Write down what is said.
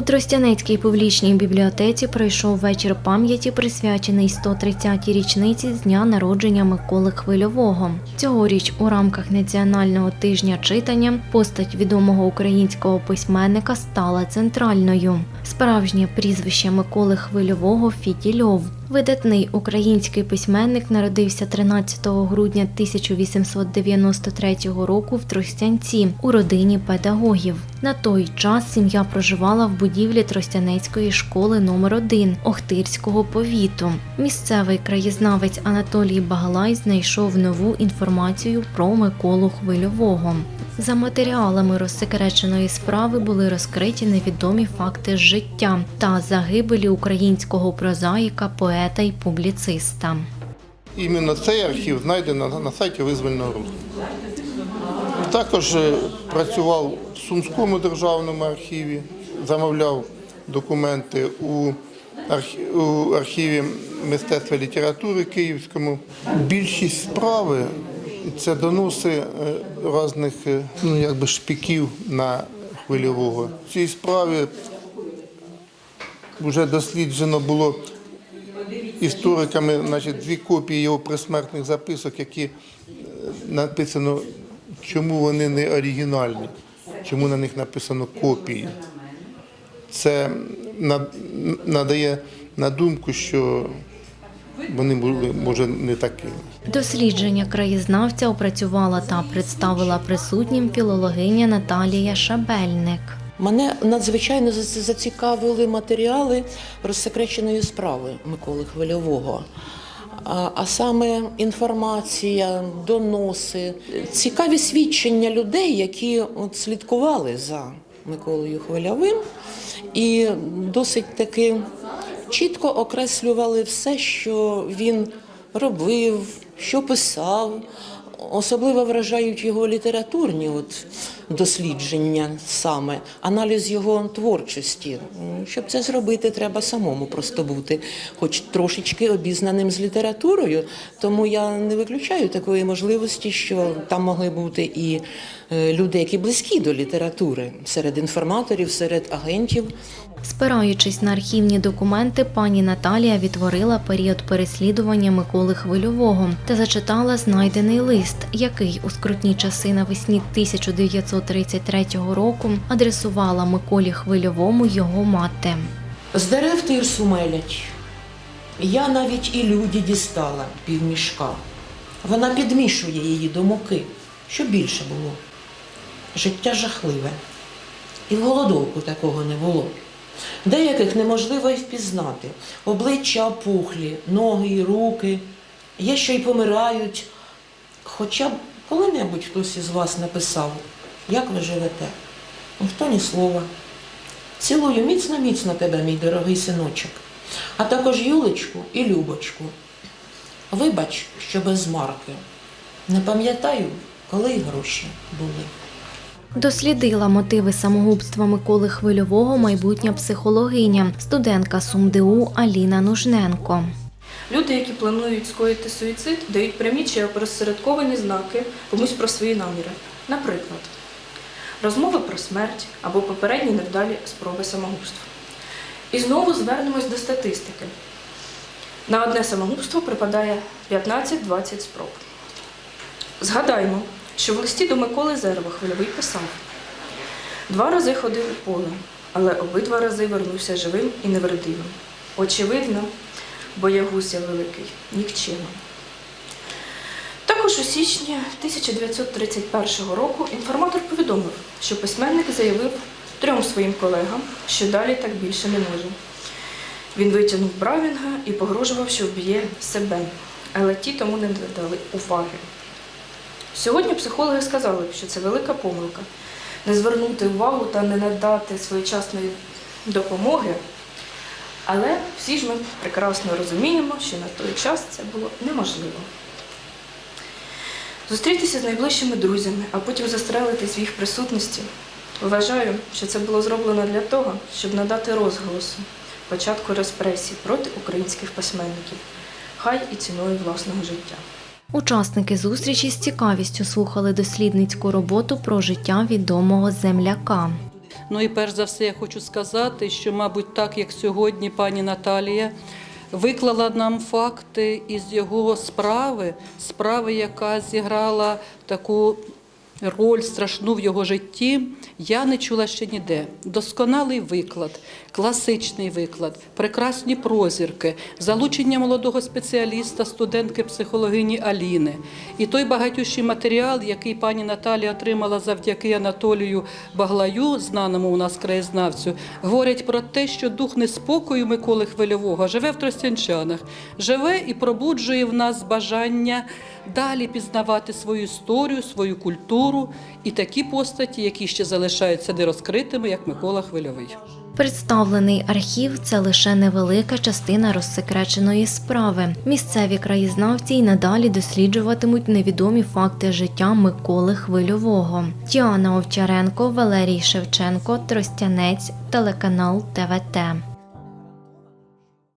У Тростянецькій публічній бібліотеці пройшов вечір пам'яті, присвячений 130-й річниці з дня народження Миколи Хвильового. Цьогоріч у рамках національного тижня читання постать відомого українського письменника стала центральною. Справжнє прізвище Миколи Хвильового Фітільов. Видатний український письменник народився 13 грудня 1893 року в Тростянці у родині педагогів. На той час сім'я проживала в будівлі Тростянецької школи номер 1 Охтирського повіту. Місцевий краєзнавець Анатолій Баглай знайшов нову інформацію про Миколу Хвильового. За матеріалами розсекреченої справи були розкриті невідомі факти життя та загибелі українського прозаїка, поета й публіциста. Іменно цей архів знайдено на- сайті визвольного руху. Також е, працював в Сумському державному архіві, замовляв документи у архіві мистецтва і літератури Київському. Більшість справи це доноси е, різних е, ну, якби шпіків на хвильового. В цій справі вже досліджено було істориками значить, дві копії його присмертних записок, які е, написано, чому вони не оригінальні, чому на них написано копії. Це надає на думку, що вони були, може, не такими. Дослідження краєзнавця опрацювала та представила присутнім філологиня Наталія Шабельник. Мене надзвичайно зацікавили матеріали розсекреченої справи Миколи Хвильового. А, а саме інформація, доноси, цікаві свідчення людей, які от слідкували за Миколою Хвильовим, і досить таки чітко окреслювали все, що він робив, що писав. Особливо вражають його літературні от, дослідження саме, аналіз його творчості. Щоб це зробити, треба самому просто бути, хоч трошечки обізнаним з літературою. Тому я не виключаю такої можливості, що там могли бути і е, люди, які близькі до літератури, серед інформаторів, серед агентів. Спираючись на архівні документи, пані Наталія відтворила період переслідування Миколи Хвильового та зачитала знайдений лист, який у скрутні часи навесні 1933 року адресувала Миколі Хвильовому його мати. З дерев тирсу мелять. Я навіть і люді дістала півмішка. Вона підмішує її до муки, щоб більше було. Життя жахливе. І в голодовку такого не було. Деяких неможливо й впізнати. Обличчя опухлі, ноги і руки. Є, що й помирають. Хоча б коли-небудь хтось із вас написав, як ви живете. Ніхто ні слова. Цілую міцно-міцно тебе, мій дорогий синочок, а також Юлечку і Любочку. Вибач, що без марки. Не пам'ятаю, коли й гроші були. Дослідила мотиви самогубства Миколи Хвильового майбутня психологиня, студентка СумДУ Аліна Нужненко. Люди, які планують скоїти суїцид, дають прямі чи опосередковані знаки комусь про свої наміри. Наприклад, розмови про смерть або попередні невдалі спроби самогубства. І знову звернемось до статистики. На одне самогубство припадає 15-20 спроб. Згадаймо, що в листі до Миколи Зерва Хвильовий писав: два рази ходив у поле, але обидва рази вернувся живим і невредимим. Очевидно, боягуз я великий, нікчема. Також у січні 1931 року інформатор повідомив, що письменник заявив трьом своїм колегам, що далі так більше не може. Він витягнув Бравінга і погрожував, що вб'є себе, але ті тому не додали уваги. Сьогодні психологи сказали що це велика помилка не звернути увагу та не надати своєчасної допомоги. Але всі ж ми прекрасно розуміємо, що на той час це було неможливо. Зустрітися з найближчими друзями, а потім застрелитись в їх присутності. Вважаю, що це було зроблено для того, щоб надати розголосу початку репресій проти українських письменників, хай і ціною власного життя. Учасники зустрічі з цікавістю слухали дослідницьку роботу про життя відомого земляка. Ну і перш за все, я хочу сказати, що, мабуть, так як сьогодні пані Наталія виклала нам факти із його справи, справи, яка зіграла таку роль страшну в його житті, я не чула ще ніде. Досконалий виклад, класичний виклад, прекрасні прозірки, залучення молодого спеціаліста, студентки психологині Аліни. І той багатющий матеріал, який пані Наталія отримала завдяки Анатолію Баглаю, знаному у нас краєзнавцю, говорять про те, що дух неспокою Миколи Хвильового живе в Тростянчанах, живе і пробуджує в нас бажання далі пізнавати свою історію, свою культуру і такі постаті, які ще залишаються нерозкритими, як Микола Хвильовий. Представлений архів це лише невелика частина розсекреченої справи. Місцеві краєзнавці й надалі досліджуватимуть невідомі факти життя Миколи Хвильового. Діана Овчаренко, Валерій Шевченко, Тростянець, телеканал ТВТ.